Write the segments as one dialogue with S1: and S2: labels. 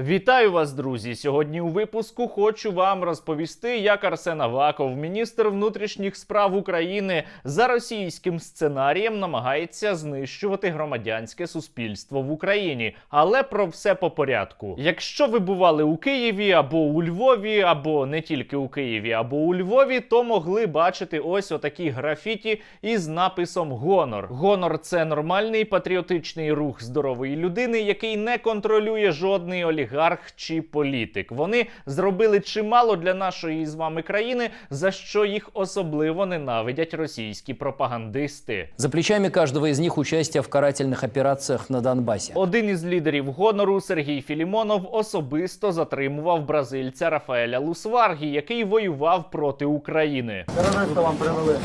S1: Вітаю вас, друзі! Сьогодні у випуску хочу вам розповісти, як Арсен Аваков, міністр внутрішніх справ України, за російським сценарієм намагається знищувати громадянське суспільство в Україні. Але про все по порядку. Якщо ви бували у Києві або у Львові, або не тільки у Києві, або у Львові, то могли бачити ось отакі графіті із написом Гонор. Гонор це нормальний патріотичний рух здорової людини, який не контролює жодний олігарх чи політик. Вони зробили чимало для нашої з вами країни, за що їх особливо ненавидять російські пропагандисти.
S2: За плечами каждого из них участие в карательных операциях на Донбассе.
S1: Один із лідерів гонору Сергій Філімонов особисто затримував бразильця Рафаеля Лусваргі, який воював проти України.
S3: Терориста вам привели.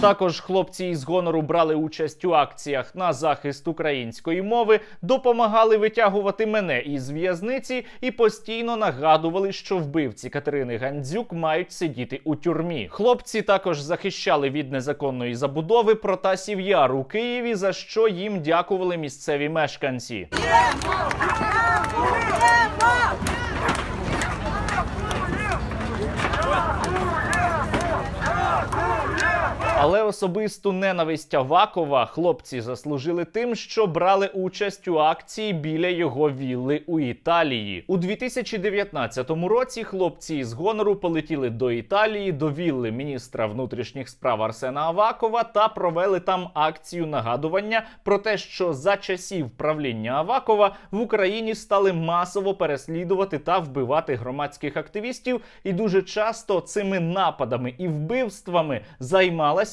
S1: Також хлопці із гонору брали участь у акціях на захист української мови, допомагали витягувати мене із в'язниці і постійно нагадували, що вбивці Катерини Гандзюк мають сидіти у тюрмі. Хлопці також захищали від незаконної забудови Протасів Яр у Києві, за що їм дякували місцеві мешканці. Але особисту ненависть Авакова хлопці заслужили тим, що брали участь у акції біля його вілли у Італії. У 2019 році хлопці з гонору полетіли до Італії, до вілли міністра внутрішніх справ Арсена Авакова та провели там акцію нагадування про те, що за часів правління Авакова в Україні стали масово переслідувати та вбивати громадських активістів, і дуже часто цими нападами і вбивствами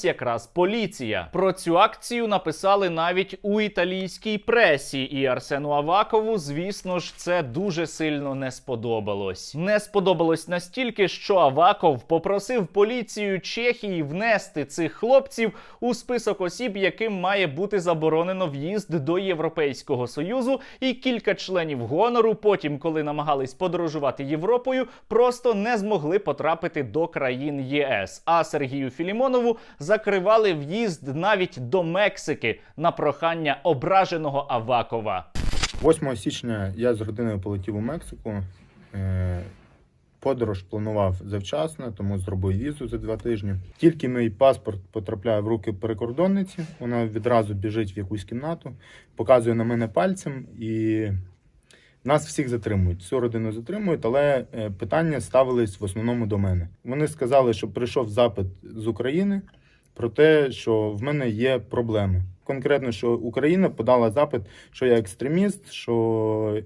S1: якраз поліція. Про цю акцію написали навіть у італійській пресі, і Арсену Авакову, звісно ж, це дуже сильно не сподобалось. Не сподобалось настільки, що Аваков попросив поліцію Чехії внести цих хлопців у список осіб, яким має бути заборонено в'їзд до Європейського союзу, і кілька членів гонору, потім, коли намагались подорожувати Європою, просто не змогли потрапити до країн ЄС. А Сергію Філімонову закривали в'їзд навіть до Мексики на прохання ображеного Авакова.
S4: 8 січня я з родиною полетів у Мексику. Е, Подорож планував завчасно, тому зробив візу за два тижні. Тільки мій паспорт потрапляє в руки прикордонниці, вона відразу біжить в якусь кімнату, показує на мене пальцем і нас всіх затримують. Всю родину затримують, але е, питання ставились в основному до мене. Вони сказали, що прийшов запит з України про те, що в мене є проблеми. Конкретно, що Україна подала запит, що я екстреміст, що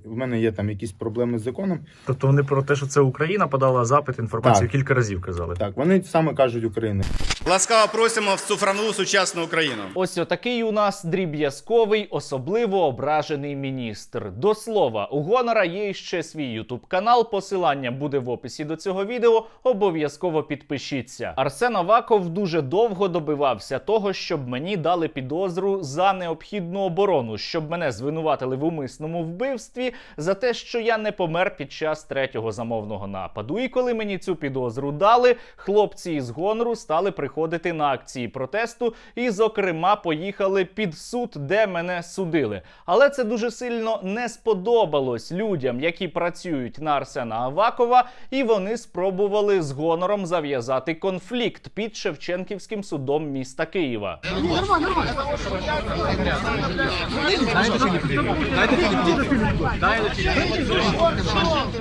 S4: в мене є там якісь проблеми з законом.
S5: Тобто вони про те, що це Україна подала запит інформацію
S4: Так.
S5: кілька разів казали.
S4: Так, вони саме кажуть Україна.
S6: Ласкаво просимо в цифрову сучасну Україну.
S1: Ось отакий у нас дріб'язковий, особливо ображений міністр. До слова, у Гонора є ще свій ютуб канал. Посилання буде в описі до цього відео. Обов'язково підпишіться. Арсен Аваков дуже довго добивався того, щоб мені дали підозру за необхідну оборону, щоб мене звинуватили в умисному вбивстві за те, що я не помер під час третього замовного нападу. І коли мені цю підозру дали, хлопці із гонору стали приходити на акції протесту і, зокрема, поїхали під суд, де мене судили. Але це дуже сильно не сподобалось людям, які працюють на Арсена Авакова, і вони спробували з гонором зав'язати конфлікт під Шевченківським судом міста Києва.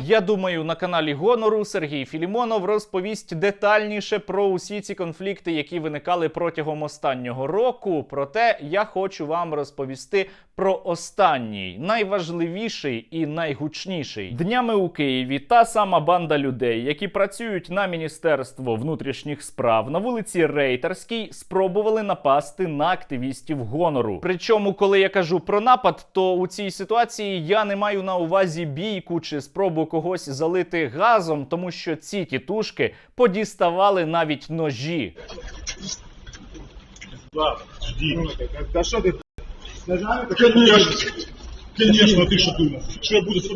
S1: Я думаю, на каналі Гонору Сергій Філімонов розповість детальніше про усі ці конфлікти, які виникали протягом останнього року. Проте я хочу вам розповісти про останній, найважливіший і найгучніший. Днями у Києві та сама банда людей, які працюють на Міністерство внутрішніх справ на вулиці Рейтерській, спробували напасти на активістів гонору. Причому, коли я кажу про напад, то у цій ситуації я не маю на увазі бійку чи спробу когось залити газом, тому що ці тітушки подіставали навіть ножі.
S7: Да что ты? Конечно, конечно, ты что думал? Что я буду с?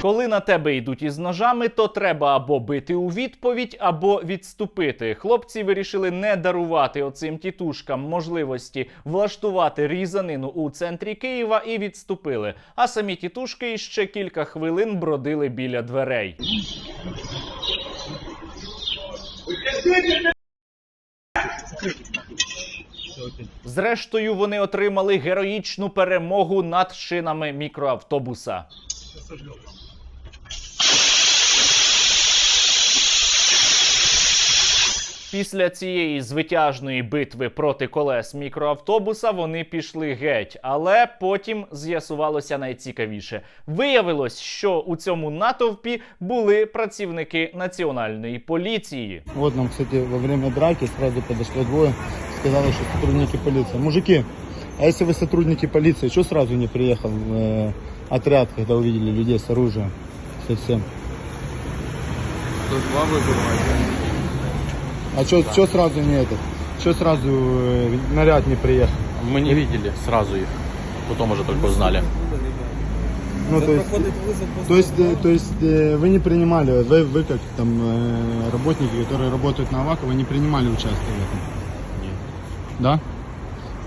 S1: Коли на тебе йдуть із ножами, то треба або бити у відповідь, або відступити. Хлопці вирішили не дарувати оцим тітушкам можливості влаштувати різанину у центрі Києва і відступили. А самі тітушки ще кілька хвилин бродили біля дверей. Зрештою, вони отримали героїчну перемогу над шинами мікроавтобуса. Після цієї звитяжної битви проти колес мікроавтобуса вони пішли геть, але потім з'ясувалося найцікавіше. Виявилось, що у цьому натовпі були працівники національної поліції.
S4: Вот нам, кстати, во время драки сразу подошло двое, сказали, что сотрудники полиции. Мужики, а если вы сотрудники полиции, что сразу не приехал э, отряд, когда увидели людей с оружием? Совсем. А что сразу не этот? Что сразу э, наряд не приехал?
S8: Мы не видели сразу их. Потом уже только узнали.
S4: Ну, то есть, то есть, э, то есть э, вы не принимали, вы, вы как там э, работники, которые работают на АВАК, вы не принимали участие в этом?
S8: Нет.
S4: Да?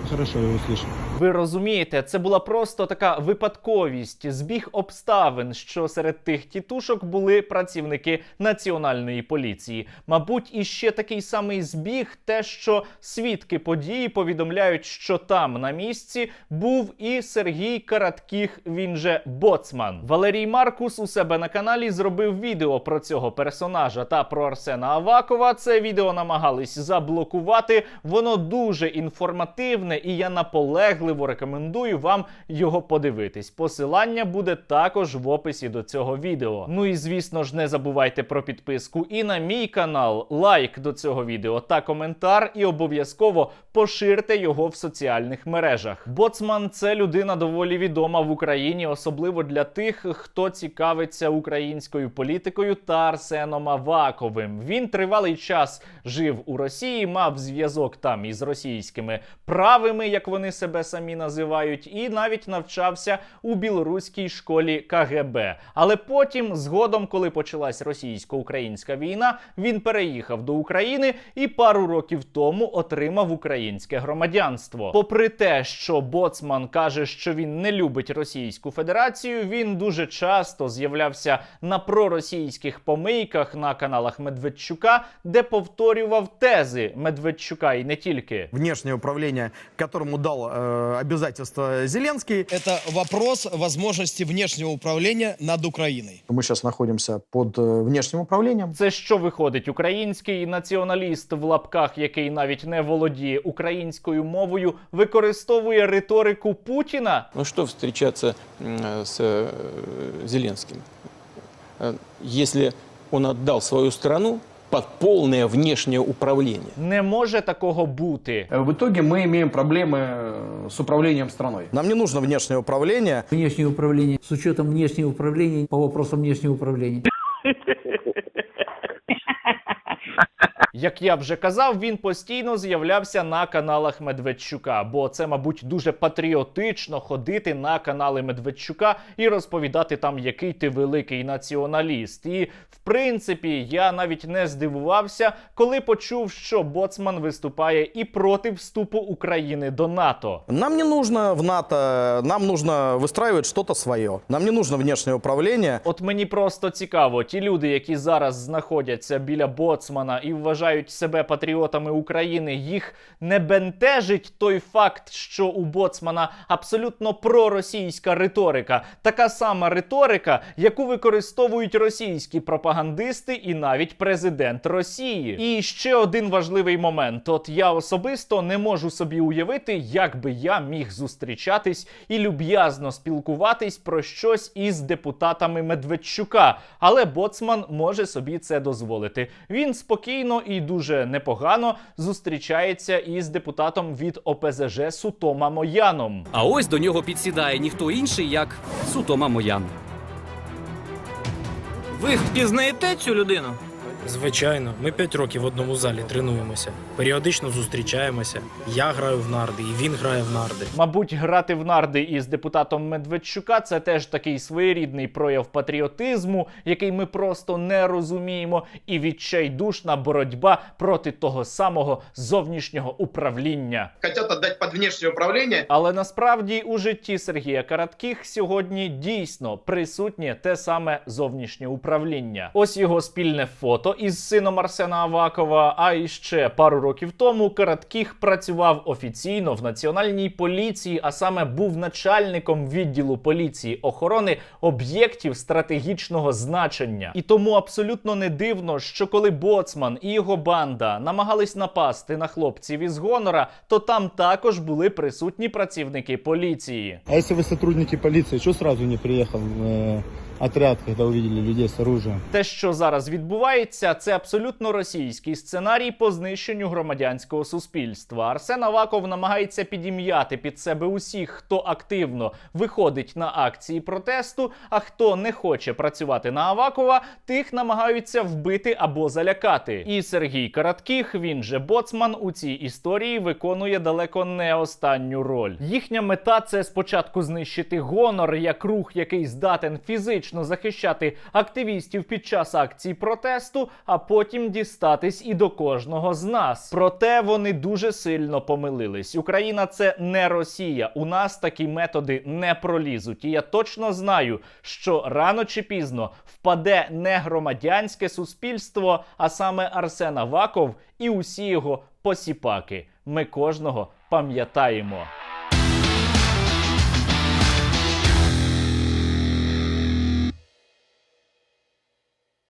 S4: Хорошо, я услышал.
S1: Ви розумієте, це була просто така випадковість, збіг обставин, що серед тих тітушок були працівники національної поліції. Мабуть, і ще такий самий збіг, те, що свідки події повідомляють, що там на місці був і Сергій Караткіх, він же боцман. Валерій Маркус у себе на каналі зробив відео про цього персонажа та про Арсена Авакова. Це відео намагались заблокувати. Воно дуже інформативне, і я наполегливо рекомендую вам його подивитись. Посилання буде також в описі до цього відео. Ну і звісно ж, не забувайте про підписку і на мій канал, лайк до цього відео та коментар, і обов'язково поширте його в соціальних мережах. Боцман це людина доволі відома в Україні, особливо для тих, хто цікавиться українською політикою та Арсеном Аваковим. Він тривалий час жив у Росії, мав зв'язок там із російськими правими, як вони себе самі називають, і навіть навчався у білоруській школі КГБ. Але потім, згодом, коли почалась російсько-українська війна, він переїхав до України і пару років тому отримав українське громадянство. Попри те, що Боцман каже, що він не любить Російську Федерацію, він дуже часто з'являвся на проросійських помийках на каналах Медведчука, де повторював тези Медведчука і не тільки.
S9: внешнее управление, которому дал э, обязательства Зеленский.
S10: Это вопрос возможности внешнего управления над Украиной.
S9: Мы сейчас находимся под э, внешним управлением.
S1: Це що виходить? Український націоналіст в лапках, який навіть не володіє українською мовою, використовує риторику Путіна.
S8: Ну что встречаться м, с э, Зеленским? Э, Если он отдал свою страну под полное внешнее управление.
S1: Не може такого бути.
S3: В итоге мы имеем проблемы э, с управлением страной.
S9: Нам не нужно внешнее управление.
S2: Внешнее управление. С учетом внешнего управления, по вопросам внешнего управления.
S1: Як я вже казав, він постійно з'являвся на каналах Медведчука, бо це, мабуть, дуже патріотично ходити на канали Медведчука і розповідати там, який ти великий націоналіст. І в принципі, я навіть не здивувався, коли почув, що Боцман виступає і проти вступу України до НАТО.
S9: Нам не нужно в НАТО, нам нужно выстраивать что-то свое. Нам не нужно внешнее управление.
S1: От мені просто цікаво, ті люди, які зараз знаходяться біля боцмана і вважають себе патріотами України, їх не бентежить той факт, що у боцмана абсолютно проросійська риторика, така сама риторика, яку використовують російські пропагандисти і навіть президент Росії. І ще один важливий момент: от я особисто не можу собі уявити, як би я міг зустрічатись і люб'язно спілкуватись про щось із депутатами Медведчука. Але боцман може собі це дозволити. Він спокійно і дуже непогано зустрічається із депутатом від ОПЗЖ Сутома Мояном.
S11: А ось до нього підсідає ніхто інший, як Сутома Моян.
S10: Ви впізнаєте цю людину?
S7: Звичайно, ми 5 років в одному залі тренуємося. Періодично зустрічаємося. Я граю в нарди, і він грає в нарди.
S1: Мабуть, грати в нарди із депутатом Медведчука це теж такий своєрідний прояв патріотизму, який ми просто не розуміємо, і відчайдушна боротьба проти того самого зовнішнього управління.
S7: Хотят отдать под внешнее управление.
S1: Але насправді у житті Сергія Каратких сьогодні дійсно присутнє те саме зовнішнє управління. Ось його спільне фото із сином Арсена Авакова. А іще пару років тому Каратких працював офіційно в національній поліції, а саме був начальником відділу поліції охорони об'єктів стратегічного значення. І тому абсолютно не дивно, що коли боцман і його банда намагались напасти на хлопців із гонора, то там також були присутні працівники поліції.
S4: А если вы сотрудники полиции, что сразу не приехал в отряд, когда увидели людей с оружием?
S1: Те, що зараз відбувається, це абсолютно російський сценарій по знищенню громадянського суспільства. Арсен Аваков намагається підім'яти під себе усіх, хто активно виходить на акції протесту, а хто не хоче працювати на Авакова, тих намагаються вбити або залякати. І Сергій Каратких, він же боцман, у цій історії виконує далеко не останню роль. Їхня мета це спочатку знищити гонор як рух, який здатен фізично захищати активістів під час акцій протесту, а потім дістатись і до кожного з нас. Проте вони дуже сильно помилились. Україна це не Росія. У нас такі методи не пролізуть. І я точно знаю, що рано чи пізно впаде не громадянське суспільство, а саме Арсен Аваков і усі його посіпаки. Ми кожного пам'ятаємо.